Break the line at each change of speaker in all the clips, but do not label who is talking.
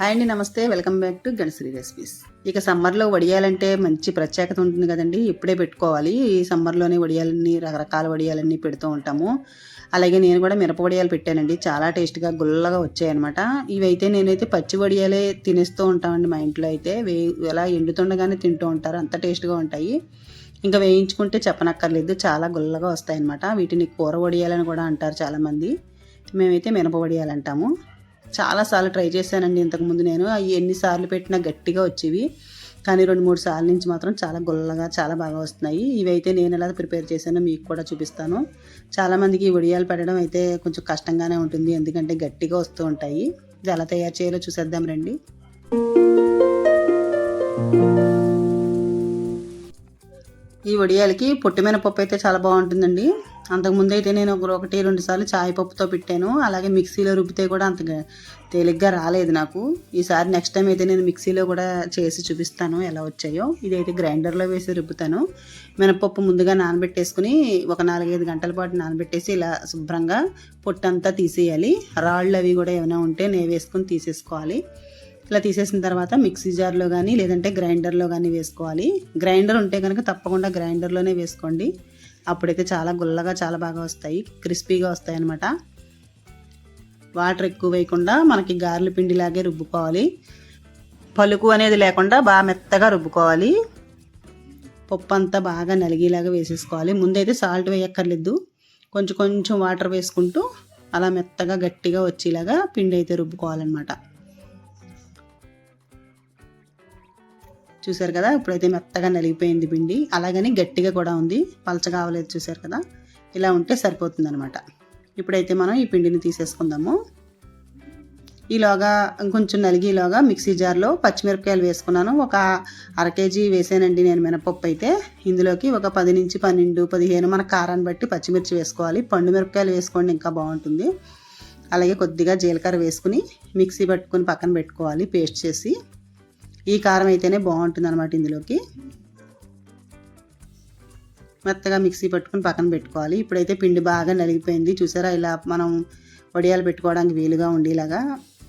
Hi అండి నమస్తే. Welcome back to Ganashri recipes. ఇక సమ్మర్లో వడియాలంటే మంచి ప్రత్యేకత ఉంటుంది కదండి. ఇప్పుడే పెట్టుకోవాలి. ఈ సమ్మర్లోనే వడియాలన్నీ రకరకాల వడియాలన్నీ పెడుతూ ఉంటాము. అలాగే నేను కూడా మిరప వడియాలు పెట్టానండి. చాలా టేస్ట్గా గుల్లగా వచ్చాయన్నమాట. ఇవైతే నేనైతే పచ్చి వడియాలే తినేస్తూ ఉంటామండి మా ఇంట్లో అయితే. వే ఎలా ఎండుతుండగానే తింటూ ఉంటారు. అంత టేస్ట్గా ఉంటాయి. ఇంకా వేయించుకుంటే చెప్పనక్కర్లేదు. చాలా గుల్లగా వస్తాయన్నమాట. వీటిని కూర వడియాలని కూడా అంటారు చాలామంది. మేమైతే మినప వడియాలు అంటాము. చాలాసార్లు ట్రై చేశానండి. ఇంతకుముందు నేను అవి ఎన్నిసార్లు పెట్టినా గట్టిగా వచ్చేవి. కానీ రెండు మూడు సార్లు నుంచి మాత్రం చాలా గుల్లగా చాలా బాగా వస్తున్నాయి. ఇవైతే నేను ఎలా ప్రిపేర్ చేశానో మీకు కూడా చూపిస్తాను. చాలామందికి ఈ వడియాలు పెట్టడం అయితే కొంచెం కష్టంగానే ఉంటుంది. ఎందుకంటే గట్టిగా వస్తూ ఉంటాయి. ఇది ఎలా తయారు చేయాలో చూసేద్దాం రండి. ఈ వడియాలకి పొట్టిమినపప్పు అయితే చాలా బాగుంటుందండి. అంతకుముందు అయితే నేను ఒక ఒకటి రెండు సార్లు చాయ్ పప్పుతో పెట్టాను. అలాగే మిక్సీలో రుబ్బితే కూడా అంత తేలిగ్గా రాలేదు నాకు. ఈసారి నెక్స్ట్ టైం అయితే నేను మిక్సీలో కూడా చేసి చూపిస్తాను ఎలా వచ్చాయో. ఇదైతే గ్రైండర్లో వేసి రుబ్బుతాను. మినపప్పు ముందుగా నానబెట్టేసుకుని ఒక నాలుగైదు గంటల పాటు నానబెట్టేసి ఇలా శుభ్రంగా పొట్టంతా తీసేయాలి. రాళ్ళు అవి కూడా ఏమైనా ఉంటే నేను వేసుకొని తీసేసుకోవాలి. ఇలా తీసేసిన తర్వాత మిక్సీ జార్లో కానీ లేదంటే గ్రైండర్లో కానీ వేసుకోవాలి. గ్రైండర్ ఉంటే కనుక తప్పకుండా గ్రైండర్లోనే వేసుకోండి. అప్పుడైతే చాలా గుల్లగా చాలా బాగా వస్తాయి. క్రిస్పీగా వస్తాయి అన్నమాట వాటర్ ఎక్కువ వేయకుండా మనకి గారెల పిండిలాగే రుబ్బుకోవాలి. పలుకు అనేది లేకుండా బాగా మెత్తగా రుబ్బుకోవాలి. పప్పు అంతా బాగా నలిగేలాగా వేసేసుకోవాలి. ముందైతే సాల్ట్ వేయక్కర్లేదు. కొంచెం కొంచెం వాటర్ వేసుకుంటూ అలా మెత్తగా గట్టిగా వచ్చేలాగా పిండి అయితే రుబ్బుకోవాలన్నమాట. చూసారు కదా? ఇప్పుడైతే మెత్తగా నలిగిపోయింది పిండి. అలాగని గట్టిగా కూడా ఉంది. పలచగా అవ్వలేదు చూసారు కదా? ఇలా ఉంటే సరిపోతుంది అనమాట ఇప్పుడైతే మనం ఈ పిండిని తీసేసుకుందాము. ఈలోగా కొంచెం నలిగిలోగా మిక్సీ జార్లో పచ్చిమిరపకాయలు వేసుకున్నాను. ఒక అర కేజీ వేసానండి నేను మినపప్పు అయితే. ఇందులోకి ఒక పది నుంచి పన్నెండు పదిహేను మన కారాన్ని బట్టి పచ్చిమిర్చి వేసుకోవాలి. పండు మిరపకాయలు వేసుకోండి ఇంకా బాగుంటుంది. అలాగే కొద్దిగా జీలకర్ర వేసుకుని మిక్సీ పట్టుకుని పక్కన పెట్టుకోవాలి పేస్ట్ చేసి. ఈ కారం అయితేనే బాగుంటుంది అనమాట ఇందులోకి. మెత్తగా మిక్సీ పట్టుకుని పక్కన పెట్టుకోవాలి. ఇప్పుడైతే పిండి బాగా నలిగిపోయింది. చూసారా ఇలా మనం వడియాలు పెట్టుకోవడానికి వీలుగా ఉండేలాగా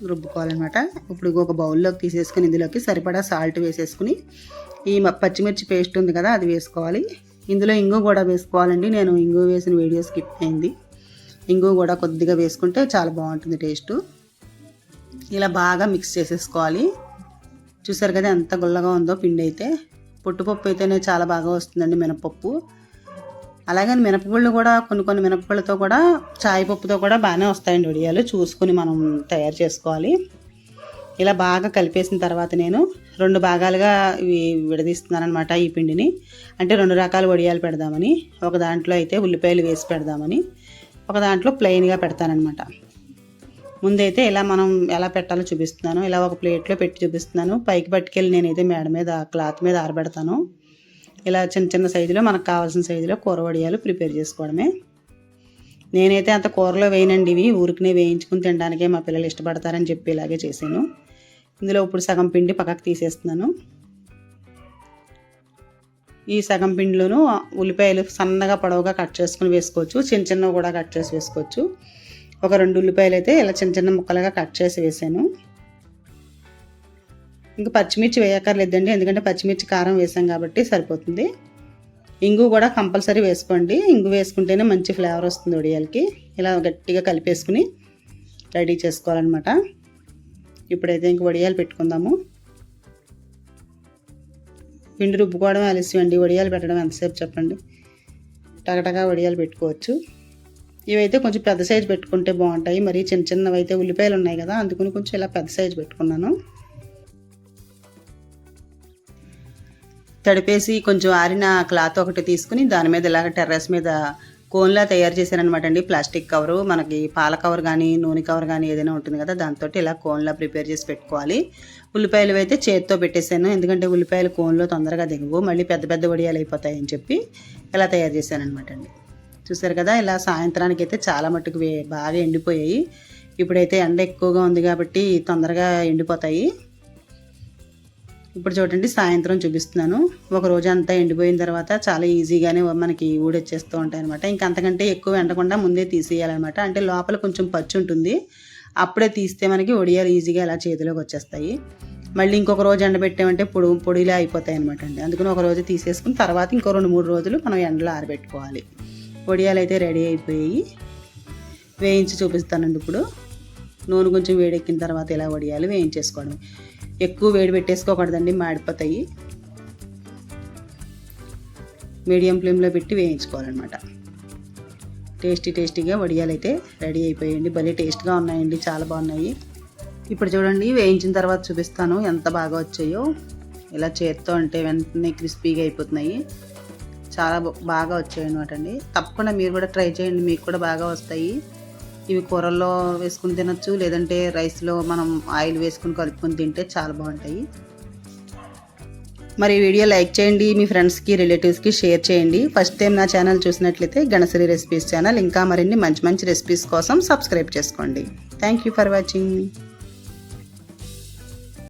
రుబ్బుకోవాలన్నమాట. ఇప్పుడు ఒక బౌల్లోకి తీసేసుకుని ఇందులోకి సరిపడా సాల్ట్ వేసేసుకుని ఈ పచ్చిమిర్చి పేస్ట్ ఉంది కదా అది వేసుకోవాలి. ఇందులో ఇంగు కూడా వేసుకోవాలండి. నేను ఇంగు వేసిన వీడియో స్కిప్ అయింది. ఇంగు కూడా కొద్దిగా వేసుకుంటే చాలా బాగుంటుంది టేస్ట్. ఇలా బాగా మిక్స్ చేసేసుకోవాలి. చూసారు కదా ఎంత గుల్లగా ఉందో పిండి అయితే. పొట్టుపప్పు అయితేనే చాలా బాగా వస్తుందండి మినపప్పు. అలాగే మినపగుళ్ళు కూడా కొన్ని కొన్ని మినపగుళ్ళతో కూడా చాయ్ పప్పుతో కూడా బాగానే వస్తాయండి వడియాలు. చూసుకుని మనం తయారు చేసుకోవాలి. ఇలా బాగా కలిపేసిన తర్వాత నేను రెండు భాగాలుగా ఇవి విడదీస్తున్నాను అనమాట ఈ పిండిని. అంటే రెండు రకాల వడియాలు పెడదామని ఒక దాంట్లో అయితే ఉల్లిపాయలు వేసి పెడదామని ఒక దాంట్లో ప్లెయిన్గా పెడతానమాట ముందైతే ఇలా మనం ఎలా పెట్టాలో చూపిస్తున్నాను. ఇలా ఒక ప్లేట్లో పెట్టి చూపిస్తున్నాను. పైకి పట్టుకెళ్ళి నేనైతే మేడ మీద క్లాత్ మీద ఆరబెడతాను. ఇలా చిన్న చిన్న సైజులో మనకు కావాల్సిన సైజులో కూర వడియాలు ప్రిపేర్ చేసుకోవడమే. నేనైతే అంత కూరలో వేయనండి ఇవి. ఊరికనే వేయించుకుని తినడానికే మా పిల్లలు ఇష్టపడతారని చెప్పి ఇలాగే చేశాను. ఇందులో ఇప్పుడు సగం పిండి పక్కకు తీసేస్తున్నాను. ఈ సగం పిండిలోనూ ఉల్లిపాయలు సన్నగా పొడవుగా కట్ చేసుకుని వేసుకోవచ్చు. చిన్న చిన్నవి కూడా కట్ చేసి వేసుకోవచ్చు. ఒక రెండు ఉల్లిపాయలు అయితే ఇలా చిన్న చిన్న ముక్కలుగా కట్ చేసి వేసాను. ఇంకా పచ్చిమిర్చి వేయక్కర్లేదండి ఎందుకంటే పచ్చిమిర్చి కారం వేసాం కాబట్టి సరిపోతుంది. ఇంగు కూడా కంపల్సరీ వేసుకోండి. ఇంగు వేసుకుంటేనే మంచి ఫ్లేవర్ వస్తుంది వడియాలకి ఇలా గట్టిగా కలిపేసుకుని రెడీ చేసుకోవాలన్నమాట. ఇప్పుడైతే ఇంక వడియాలు పెట్టుకుందాము. పిండి రుబ్బుకోవడం ఆలస్యం అండి వడియాలు పెట్టడం ఎంతసేపు చెప్పండి. టగటగా వడియాలు పెట్టుకోవచ్చు. ఇవైతే కొంచెం పెద్ద సైజు పెట్టుకుంటే బాగుంటాయి. మరి చిన్న చిన్నవి అయితే ఉల్లిపాయలు ఉన్నాయి కదా అందుకని కొంచెం ఇలా పెద్ద సైజు పెట్టుకున్నాను. తడిపేసి కొంచెం ఆరిన క్లాత్ ఒకటి తీసుకుని దాని మీద ఇలాగ టెర్రస్ మీద కోన్లా తయారు చేశారనమాట అండి. ప్లాస్టిక్ కవరు మనకి పాల కవర్ కానీ నూనె కవర్ కానీ ఏదైనా ఉంటుంది కదా దాంతో ఇలా కోన్లా ప్రిపేర్ చేసి పెట్టుకోవాలి. ఉల్లిపాయలు అయితే చేతితో పెట్టేశాను ఎందుకంటే ఉల్లిపాయలు కోన్లో తొందరగా దిగవు. మళ్ళీ పెద్ద పెద్ద వడియాలు అయిపోతాయని చెప్పి ఇలా తయారు చేశాను అనమాట అండి. చూసారు కదా ఇలా సాయంత్రానికి అయితే చాలా మట్టుకు బాగా ఎండిపోయాయి. ఇప్పుడైతే ఎండ ఎక్కువగా ఉంది కాబట్టి తొందరగా ఎండిపోతాయి. ఇప్పుడు చూడండి సాయంత్రం చూపిస్తున్నాను. ఒక రోజు అంతా ఎండిపోయిన తర్వాత చాలా ఈజీగానే మనకి ఊడొచ్చేస్తూ ఉంటాయి అనమాట ఇంకా అంతకంటే ఎక్కువ ఎండకుండా ముందే తీసేయాలన్నమాట. అంటే లోపల కొంచెం పచ్చి ఉంటుంది. అప్పుడే తీస్తే మనకి ఒడియాలు ఈజీగా ఇలా చేతిలోకి వచ్చేస్తాయి. మళ్ళీ ఇంకొక రోజు ఎండబెట్టామంటే పొడి పొడిలా అయిపోతాయి అనమాట అండి. అందుకని ఒక రోజు తీసేసుకుని తర్వాత ఇంకో రెండు మూడు రోజులు మనం ఎండలో ఆరబెట్టుకోవాలి. వడియాలు అయితే రెడీ అయిపోయాయి. వేయించి చూపిస్తానండి ఇప్పుడు. నూనె కొంచెం వేడెక్కిన తర్వాత ఇలా వడియాలు వేయించేసుకోవడం ఎక్కువ వేడి పెట్టేసుకోకూడదండి మాడిపోతాయి. మీడియం ఫ్లేమ్లో పెట్టి వేయించుకోవాలన్నమాట. టేస్టీ టేస్టీగా వడియాలు అయితే రెడీ అయిపోయాయండి. భలే టేస్ట్గా ఉన్నాయండి చాలా బాగున్నాయి. ఇప్పుడు చూడండి వేయించిన తర్వాత చూపిస్తాను ఎంత బాగా వచ్చాయో. ఇలా చేత్తో అంటే వెంటనే క్రిస్పీగా అయిపోతున్నాయి. చాలా బా- బాగా వచ్చాయి అనమాట అండి. తప్పకుండా మీరు కూడా ట్రై చేయండి మీకు కూడా బాగా వస్తాయి. ఇవి కూరల్లో వేసుకుని తినొచ్చు లేదంటే రైస్లో మనం ఆయిల్ వేసుకుని కలుపుకొని తింటే చాలా బాగుంటాయి. మరి వీడియో లైక్ చేయండి మీ ఫ్రెండ్స్కి రిలేటివ్స్కి షేర్ చేయండి. ఫస్ట్ టైం నా ఛానల్ చూసినట్లయితే గణసరి రెసిపీస్ ఛానల్ ఇంకా మరిన్ని మంచి మంచి రెసిపీస్ కోసం సబ్స్క్రైబ్ చేసుకోండి. Thank you for watching.